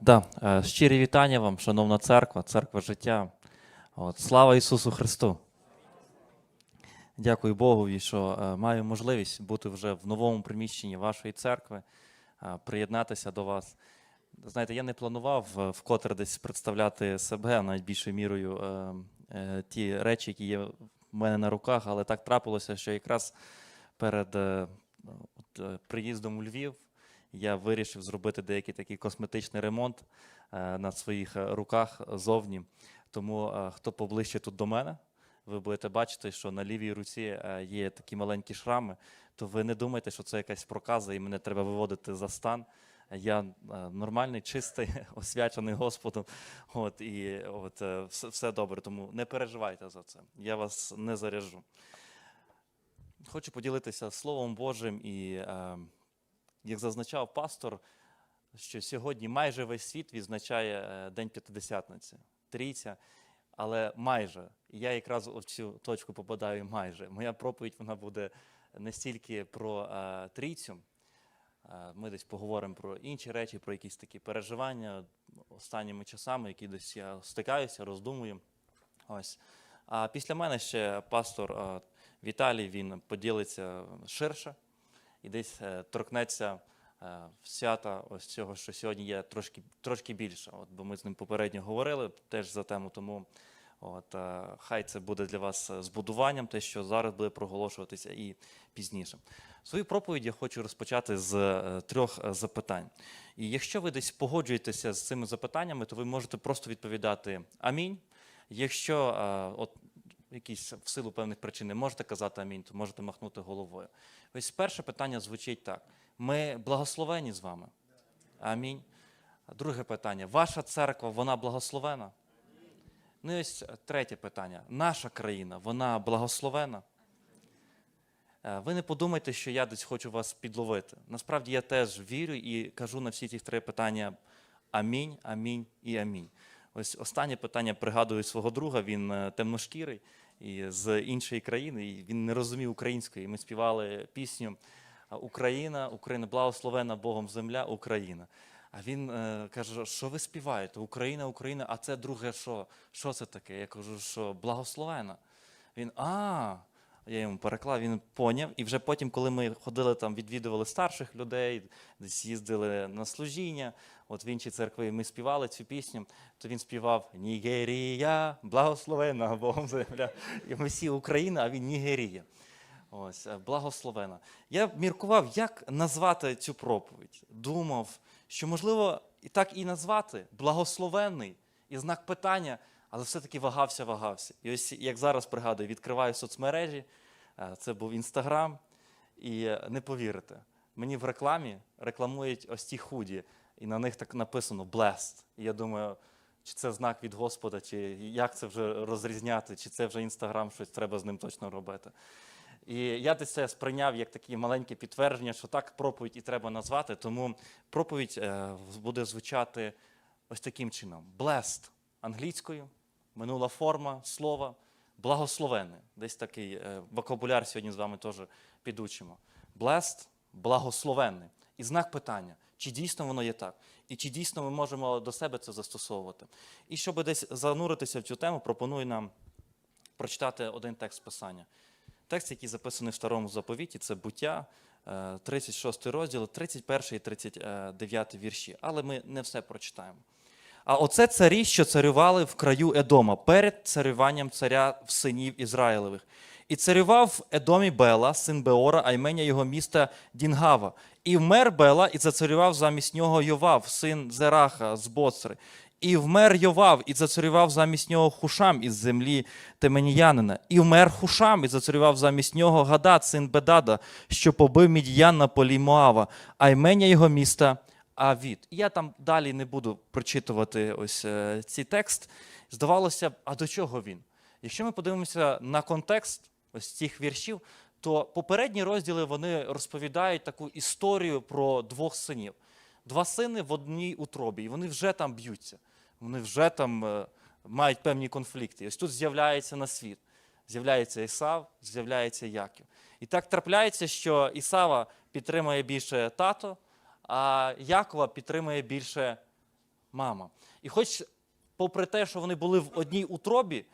Да, е, щирі вітання вам, шановна церква, церква життя. От, слава Ісусу Христу! Дякую Богові, що е, маю можливість бути вже в новому приміщенні вашої церкви, е, приєднатися до вас. Знаєте, я не планував вкотре десь представляти себе навіть більшою мірою ті речі, які є в мене на руках, але так трапилося, що якраз перед приїздом у Львів я вирішив зробити деякий такий косметичний ремонт е, на своїх е, руках зовні. Тому е, хто поближче тут до мене, ви будете бачити, що на лівій руці є такі маленькі шрами, то ви не думайте, що це якась проказа, і мене треба виводити за стан. Я нормальний, чистий, освячений Господом. От, і от, все, все добре, тому не переживайте за це. Я вас не заряжу. Хочу поділитися Словом Божим і, як зазначав пастор, що сьогодні майже весь світ відзначає е, День П'ятидесятниці, трійця, але майже. Я якраз в цю точку попадаю майже. Моя проповідь вона буде не стільки про е, трійцю. Е, Ми десь поговоримо про інші речі, про якісь такі переживання останніми часами, які десь я стикаюся, роздумую. Ось. А після мене ще пастор Віталій він поділиться ширше і десь е, торкнеться е, свята ось цього, що сьогодні є трошки, трошки більше. От, бо ми з ним попередньо говорили теж за тему, тому от, е, хай це буде для вас збудуванням, те, що зараз буде проголошуватися і пізніше. Свою проповідь я хочу розпочати з трьох запитань. І якщо ви десь погоджуєтеся з цими запитаннями, то ви можете просто відповідати Амінь. Якщо от, якісь в силу певних причин не можете казати амінь, то можете махнути головою. Ось перше питання звучить так: ми благословені з вами. Амінь. Друге питання: ваша церква, вона благословена? Ну і ось третє питання: наша країна, вона благословена? Е, Ви не подумайте, що я десь хочу вас підловити. Насправді я теж вірю і кажу на всі ці три питання амінь, амінь і амінь. Ось останнє питання пригадую свого друга, він е, темношкірий і з іншої країни, і він не розумів української. Ми співали пісню Україна, Україна, благословена Богом земля, Україна. А він е, каже, що ви співаєте? Україна, Україна, а це друге що? Що це таке? Я кажу, що благословена. Він а. Я йому переклав, він поняв. І вже потім, коли ми ходили там, відвідували старших людей, десь їздили на служіння, от в інші церкви ми співали цю пісню, то він співав Нігерія, благословена Богом земля. І ми всі Україна, а він Нігерія. Ось, е, благословена. Я міркував, як назвати цю проповідь. Думав, що можливо і так і назвати благословенний і знак питання, але все-таки вагався, вагався. І ось як зараз пригадую, відкриваю соцмережі, е, це був інстаграм, і е, не повірите, мені в рекламі рекламують ось ті худі, і на них так написано blessed. І я думаю, чи це знак від Господа, чи як це вже розрізняти, чи це вже інстаграм, щось треба з ним точно робити. І я десь це сприйняв як таке маленьке підтвердження, що так проповідь і треба назвати. Тому проповідь е, буде звучати ось таким чином: blessed англійською, минула форма слова, благословенне. Десь такий е, вокабуляр сьогодні з вами теж підучимо. Blessed – благословенне. І знак питання, чи дійсно воно є так, і чи дійсно ми можемо до себе це застосовувати. І щоб десь зануритися в цю тему, пропоную нам прочитати один текст писання. Текст, який записаний в старому заповіті, це буття, е, 36 розділ, 31 і 39 вірші. Але ми не все прочитаємо. А оце царі, що царювали в краю Едома перед царюванням царя в синів Ізраїлевих. І царював в Едомі Бела, син Беора, а ймення його міста Дінгава. І вмер Бела, і зацарював замість нього Йовав, син Зераха з Боцри. І вмер Йовав, і зацарював замість нього Хушам із землі Теменіянина. І вмер Хушам, і зацарював замість нього Гадат, син Бедада, що побив Мід'ян на полі Моава, а ймення його міста Авід. І я там далі не буду прочитувати ось е, цей текст. Здавалося б, а до чого він? Якщо ми подивимося на контекст ось цих віршів, то попередні розділи вони розповідають таку історію про двох синів. Два сини в одній утробі, і вони вже там б'ються, вони вже там е, мають певні конфлікти. І ось тут з'являється на світ. З'являється Ісав, з'являється Яків. І так трапляється, що Ісава підтримує більше тато, а Якова підтримує більше мама. І хоч, попри те, що вони були в одній утробі,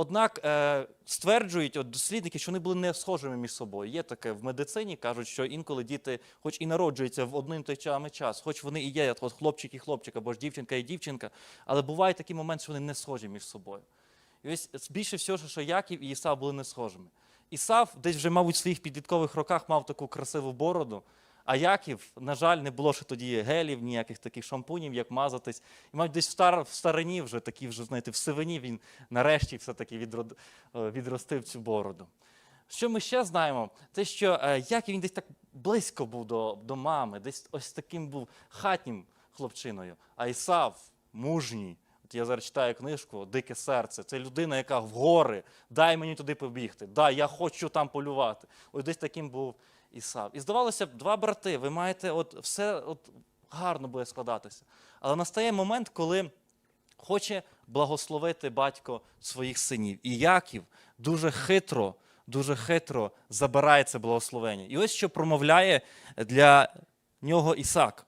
однак е, стверджують от дослідники, що вони були не схожими між собою. Є таке в медицині, кажуть, що інколи діти, хоч і народжуються в один той самий час, хоч вони і є от хлопчик і хлопчик, або ж дівчинка і дівчинка, але буває такий момент, що вони не схожі між собою. І ось більше всього, що Яків і Ісав були не схожими. Ісав десь вже, мабуть, в своїх підліткових роках мав таку красиву бороду. А Яків, на жаль, не було ще тоді гелів, ніяких таких шампунів, як мазатись. І мабуть, десь в, стар, в старині вже такі, вже, знаєте, в сивині він нарешті все-таки відрод, е, відростив цю бороду. Що ми ще знаємо? Те, що е, Яків він десь так близько був до, до мами, десь ось таким був хатнім хлопчиною. А Ісав мужній. От я зараз читаю книжку Дике серце. Це людина, яка в гори, дай мені туди побігти. Дай, я хочу там полювати. Ось десь таким був Ісав. І здавалося б, два брати, ви маєте, от все от гарно буде складатися. Але настає момент, коли хоче благословити батько своїх синів. І Яків дуже хитро, дуже хитро забирає це благословення. І ось що промовляє для нього Ісак.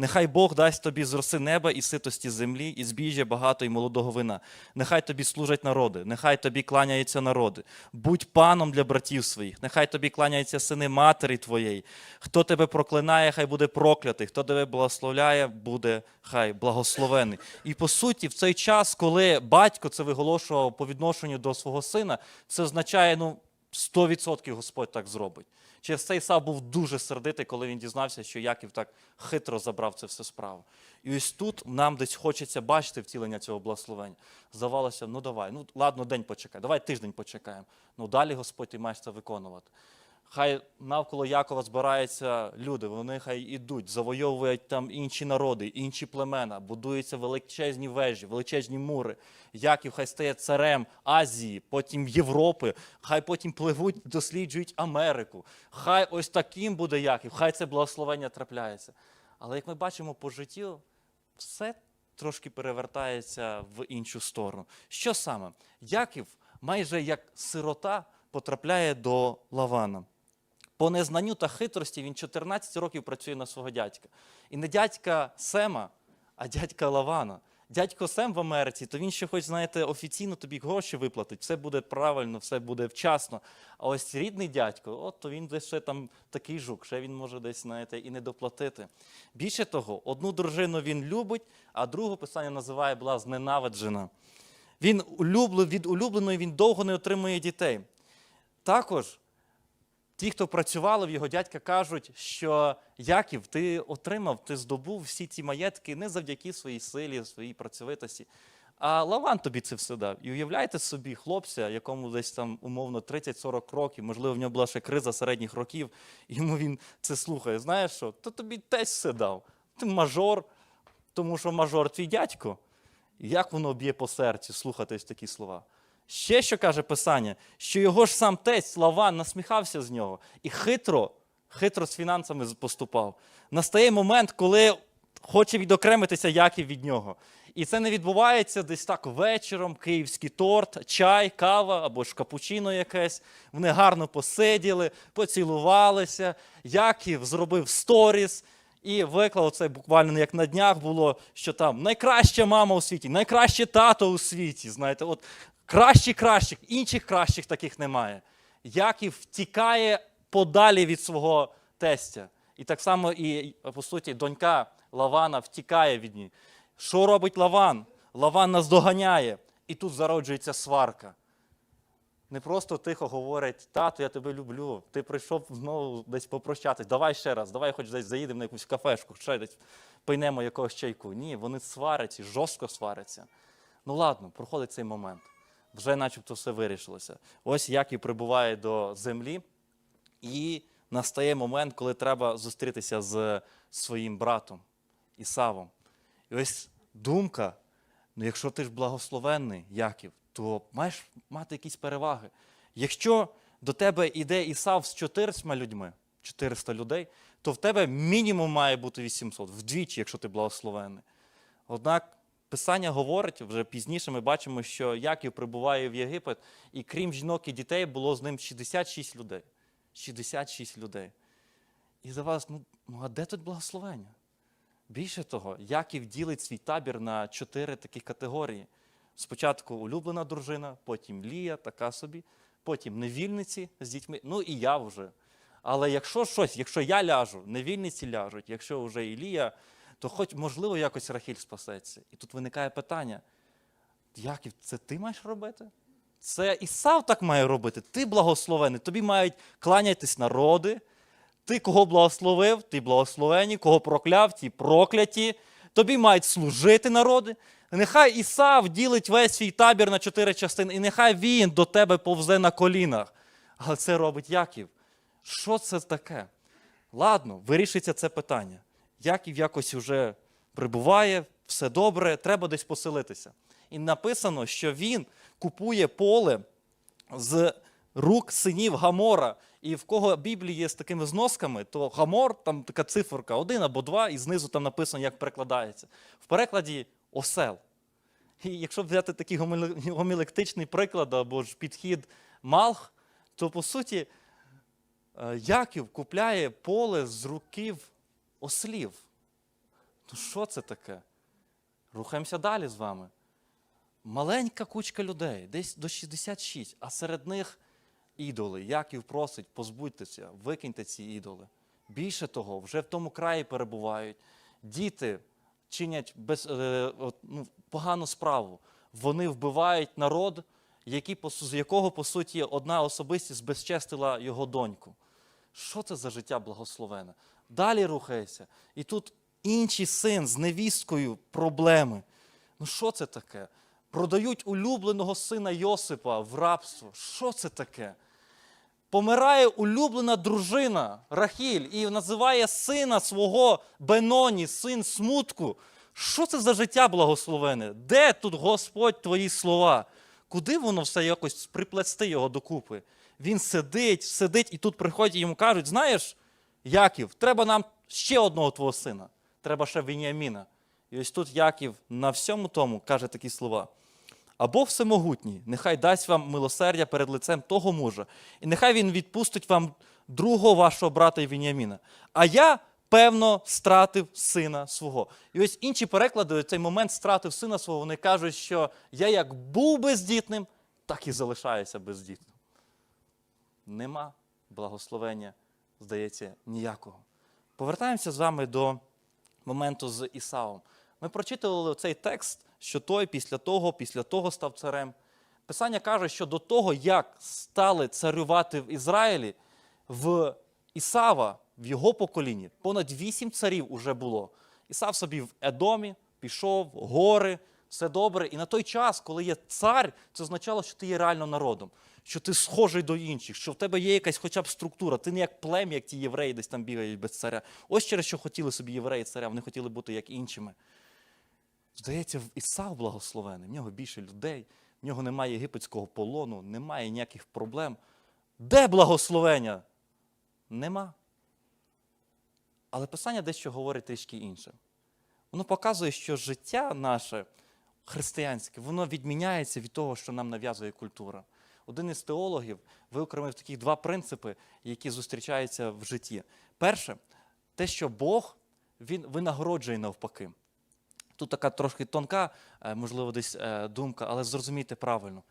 Нехай Бог дасть тобі з роси неба і ситості землі, і збіжжя багато і молодого вина. Нехай тобі служать народи, нехай тобі кланяються народи. Будь паном для братів своїх, нехай тобі кланяються сини матері твоєї. Хто тебе проклинає, хай буде проклятий, хто тебе благословляє, буде хай благословений. І по суті, в цей час, коли батько це виголошував по відношенню до свого сина, це означає, ну, 100% Господь так зробить. Через цей Ісав був дуже сердитий, коли він дізнався, що Яків так хитро забрав це все справу. І ось тут нам десь хочеться бачити втілення цього благословення. Здавалося, ну давай, ну ладно, день почекай, давай тиждень почекаємо. Ну далі Господь і маєш це виконувати. Хай навколо Якова збираються люди, вони хай ідуть, завойовують там інші народи, інші племена, будуються величезні вежі, величезні мури. Яків хай стає царем Азії, потім Європи, хай потім пливуть, досліджують Америку. Хай ось таким буде Яків, хай це благословення трапляється. Але як ми бачимо по життю, все трошки перевертається в іншу сторону. Що саме? Яків майже як сирота потрапляє до Лавана. По незнанню та хитрості він 14 років працює на свого дядька. І не дядька Сема, а дядька Лавана. Дядько Сем в Америці, то він ще хоч, знаєте, офіційно тобі гроші виплатить, все буде правильно, все буде вчасно. А ось рідний дядько, от то він десь ще там такий жук, ще він може десь, знаєте, і не доплатити. Більше того, одну дружину він любить, а другу писання називає була зненавиджена. Він улюблен, від улюбленої він довго не отримує дітей. Також ті, хто працювали в його дядька, кажуть, що Яків, ти отримав, ти здобув всі ці маєтки не завдяки своїй силі, своїй працьовитості. А Лаван тобі це все дав. І уявляєте собі хлопця, якому десь там умовно 30-40 років, можливо, в нього була ще криза середніх років, йому він це слухає. Знаєш що? То тобі тесть все дав. Ти мажор, тому що мажор твій дядько. І як воно б'є по серцю слухатись такі слова? Ще що каже Писання, що його ж сам тесть Лаван насміхався з нього і хитро, хитро з фінансами поступав. Настає момент, коли хоче відокремитися Яків від нього. І це не відбувається десь так вечором, київський торт, чай, кава або ж капучино якесь. Вони гарно посиділи, поцілувалися. Яків зробив сторіс. І виклав це буквально як на днях було, що там найкраща мама у світі, найкраще тато у світі. Знаєте, от кращі кращих, інших кращих таких немає. Яків втікає подалі від свого тестя. І так само, і, по суті, донька Лавана втікає від нього. Що робить Лаван? Лаван нас доганяє, і тут зароджується сварка. Не просто тихо говорять, тато, я тебе люблю, ти прийшов знову десь попрощатись, давай ще раз, давай хоч десь заїдемо на якусь кафешку, ще десь пийнемо якогось чайку. Ні, вони сваряться, жорстко сваряться. Ну ладно, проходить цей момент. Вже начебто все вирішилося. Ось Яків прибуває до землі, і настає момент, коли треба зустрітися з своїм братом Ісавом. І ось думка: ну якщо ти ж благословенний, Яків, то маєш мати якісь переваги. Якщо до тебе йде Ісав з 400 людьми, 400 людей, то в тебе мінімум має бути 800, вдвічі, якщо ти благословенний. Однак Писання говорить, вже пізніше ми бачимо, що Яків прибуває в Єгипет, і крім жінок і дітей, було з ним 66 людей. 66 людей. І за вас, ну, ну а де тут благословення? Більше того, Яків ділить свій табір на чотири такі категорії. Спочатку улюблена дружина, потім Лія, така собі, потім невільниці з дітьми, ну і я вже. Але якщо щось, якщо я ляжу, невільниці ляжуть, якщо вже і Лія, то хоч можливо якось Рахіль спасеться. І тут виникає питання: Яків, це ти маєш робити? Це Ісав так має робити. Ти благословений, тобі мають кланятись народи. Ти кого благословив, ти благословені, кого прокляв, ті прокляті. Тобі мають служити народи. Нехай Ісав ділить весь свій табір на чотири частини, і нехай він до тебе повзе на колінах. Але це робить Яків. Що це таке? Ладно, вирішиться це питання. Яків якось уже прибуває, все добре, треба десь поселитися. І написано, що він купує поле з рук синів Гамора. І в кого Біблії є з такими зносками, то Гамор, там така циферка, один або два, і знизу там написано, як перекладається. В перекладі осел. І якщо взяти такий гомілектичний приклад або ж підхід Малх, то по суті е, Яків купляє поле з руків ослів. Ну що це таке? Рухаємося далі з вами. Маленька кучка людей, десь до 66, а серед них ідоли. Яків просить, позбудьтеся, викиньте ці ідоли. Більше того, вже в тому краї перебувають. Діти чинять без, е, ну, погану справу. Вони вбивають народ, який, з якого, по суті, одна особистість безчестила його доньку. Що це за життя благословене? Далі рухається. І тут інший син з невісткою проблеми. Ну що це таке? Продають улюбленого сина Йосипа в рабство. Що це таке? Помирає улюблена дружина Рахіль і називає сина свого Беноні, син смутку. Що це за життя благословене? Де тут Господь твої слова? Куди воно все якось приплести його докупи? Він сидить, сидить, і тут приходять і йому кажуть: знаєш, Яків, треба нам ще одного твого сина. Треба ще Веніаміна. І ось тут Яків на всьому тому каже такі слова. Або всемогутній, нехай дасть вам милосердя перед лицем того мужа, і нехай він відпустить вам другого вашого брата Вініаміна. А я, певно, стратив сина свого. І ось інші переклади, цей момент стратив сина свого, вони кажуть, що я як був бездітним, так і залишаюся бездітним. Нема благословення, здається, ніякого. Повертаємося з вами до моменту з Ісавом. Ми прочитували цей текст, що той після того, після того став царем. Писання каже, що до того, як стали царювати в Ізраїлі, в Ісава, в його поколінні, понад вісім царів уже було. Ісав собі в Едомі пішов, гори, все добре. І на той час, коли є цар, це означало, що ти є реально народом, що ти схожий до інших, що в тебе є якась хоча б структура. Ти не як плем'я, як ті євреї десь там бігають без царя. Ось через що хотіли собі євреї царя, вони хотіли бути як іншими. Здається, Ісав благословений, в нього більше людей, в нього немає єгипетського полону, немає ніяких проблем. Де благословення? Нема. Але Писання дещо говорить трішки інше. Воно показує, що життя наше християнське, воно відміняється від того, що нам нав'язує культура. Один із теологів виокремив такі два принципи, які зустрічаються в житті. Перше, те, що Бог він винагороджує навпаки. Тут така трошки тонка, е, можливо, десь е, думка, але зрозумійте правильно.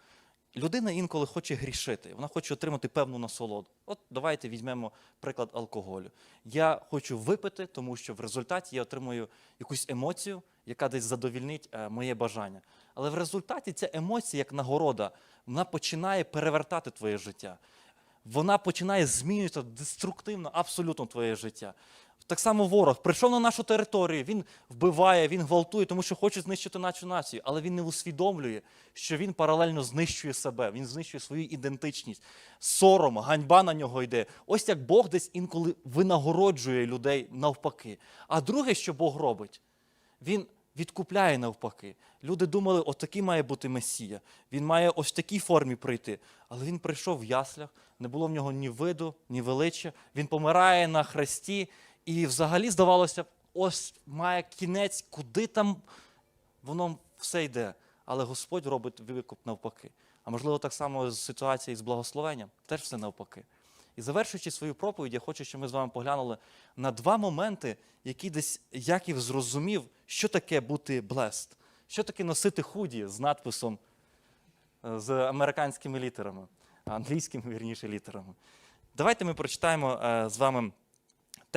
Людина інколи хоче грішити, вона хоче отримати певну насолоду. От давайте візьмемо приклад алкоголю. Я хочу випити, тому що в результаті я отримую якусь емоцію, яка десь задовільнить е, моє бажання. Але в результаті ця емоція, як нагорода, вона починає перевертати твоє життя. Вона починає змінювати деструктивно абсолютно твоє життя. Так само ворог прийшов на нашу територію, він вбиває, він гвалтує, тому що хоче знищити нашу націю, але він не усвідомлює, що він паралельно знищує себе, він знищує свою ідентичність, сором, ганьба на нього йде. Ось як Бог десь інколи винагороджує людей навпаки. А друге, що Бог робить, він відкупляє навпаки. Люди думали, от такий має бути Месія. Він має ось в такій формі прийти. Але він прийшов в яслях, не було в нього ні виду, ні величчя. Він помирає на хресті, і взагалі здавалося, ось має кінець, куди там воно все йде. Але Господь робить викуп навпаки. А можливо, так само з ситуації з благословенням, теж все навпаки. І завершуючи свою проповідь, я хочу, щоб ми з вами поглянули на два моменти, які десь Яків зрозумів, що таке бути blessed, що таке носити худі з надписом е, з американськими літерами, англійськими, вірніше, літерами. Давайте ми прочитаємо е, з вами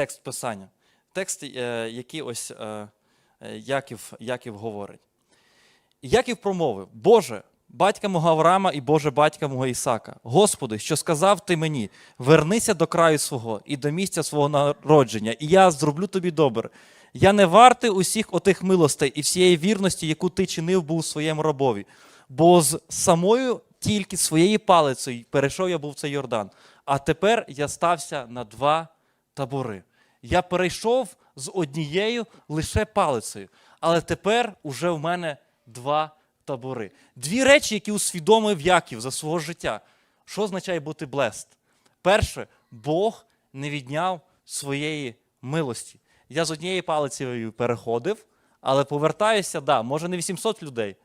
текст Писання. Текст, е, який ось е, е, Яків, Яків говорить. Яків промовив: Боже, батька мого Авраама і Боже батька мого Ісака, Господи, що сказав ти мені, вернися до краю свого і до місця свого народження, і я зроблю тобі добре. Я не вартий усіх отих милостей і всієї вірності, яку ти чинив був своєму рабові. Бо з самою тільки своєю палицею перейшов я був цей Йордан. А тепер я стався на два табори. Я перейшов з однією лише палицею, але тепер уже в мене два табори. Дві речі, які усвідомив Яків за свого життя. Що означає бути blessed? Перше, Бог не відняв своєї милості. Я з однією палицею переходив, але повертаюся, да, може не 800 людей,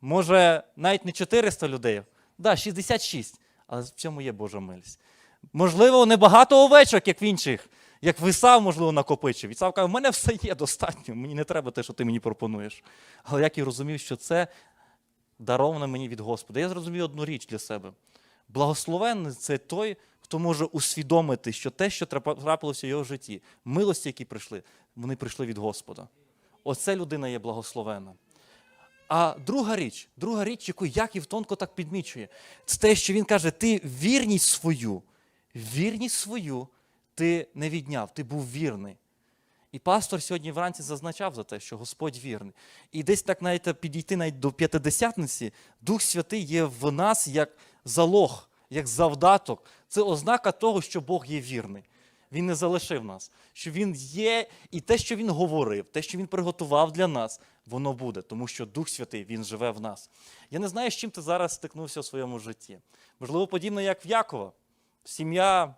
може навіть не 400 людей, да, 66, але в цьому є Божа милість. Можливо, не багато овечок, як в інших, як Висав, можливо, накопичив. Ісав каже, в мене все є достатньо, мені не треба те, що ти мені пропонуєш. Але як і розумів, що це даровано мені від Господа. Я зрозумів одну річ для себе. Благословенний це той, хто може усвідомити, що те, що трапилося в його житті, милості, які прийшли, вони прийшли від Господа. Оце людина є благословенна. А друга річ, друга річ, яку Яків тонко так підмічує, це те, що він каже: ти вірність свою, вірність свою ти не відняв, ти був вірний. І пастор сьогодні вранці зазначав за те, що Господь вірний. І десь так навіть підійти навіть до п'ятидесятниці, Дух Святий є в нас як залог, як завдаток. Це ознака того, що Бог є вірний. Він не залишив нас, що Він є, і те, що Він говорив, те, що Він приготував для нас, воно буде, тому що Дух Святий Він живе в нас. Я не знаю, з чим ти зараз стикнувся у своєму житті. Можливо, подібно як в Якова. Сім'я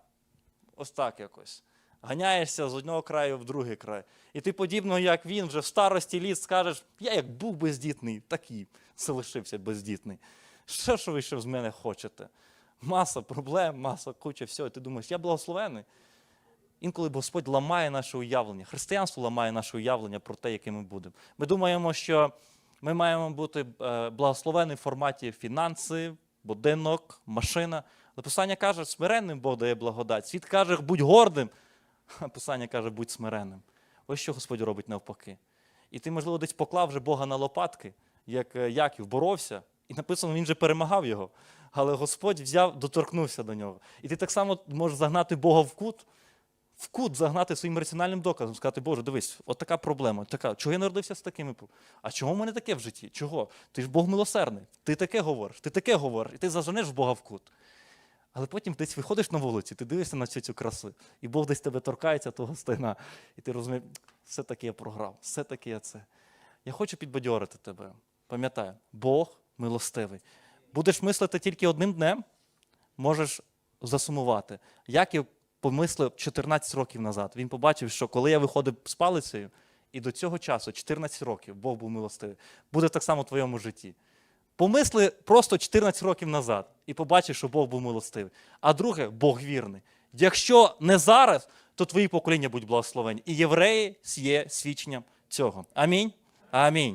ось так якось. Ганяєшся з одного краю в другий край. І ти, подібно як він, вже в старості літ скажеш, я як був бездітний, так і залишився бездітний. Що ж ви ще з мене хочете? Маса проблем, маса куча всього. І ти думаєш, я благословений. Інколи Господь ламає наше уявлення. Християнство ламає наше уявлення про те, яким ми будемо. Ми думаємо, що ми маємо бути е, благословені в форматі фінанси, будинок, машина. Але Писання каже, смиренним Бог дає благодать. Світ каже, будь гордим. А Писання каже, будь смиренним. Ось що Господь робить навпаки. І ти, можливо, десь поклав вже Бога на лопатки, як е, Яків боровся, і написано, він же перемагав його. Але Господь взяв, доторкнувся до нього. І ти так само можеш загнати Бога в кут, в кут загнати своїм раціональним доказом, сказати, Боже, дивись, от така проблема. Така, чого я народився з такими? А чого в мене таке в житті? Чого? Ти ж Бог милосердний. Ти таке говориш, ти таке говориш, і ти заженеш Бога в кут. Але потім десь виходиш на вулицю, ти дивишся на цю цю красу, і Бог десь тебе торкається того стегна, і ти розумієш, все-таки я програв, все-таки я це. Я хочу підбадьорити тебе. Пам'ятай, Бог милостивий. Будеш мислити тільки одним днем, можеш засумувати. Як я помислив 14 років назад. Він побачив, що коли я виходив з палицею, і до цього часу, 14 років, Бог був милостивий. Буде так само в твоєму житті. Помисли просто 14 років назад і побачиш, що Бог був милостивий. А друге, Бог вірний. Якщо не зараз, то твої покоління будуть благословені. І євреї є свідченням цього. Амінь. Амінь.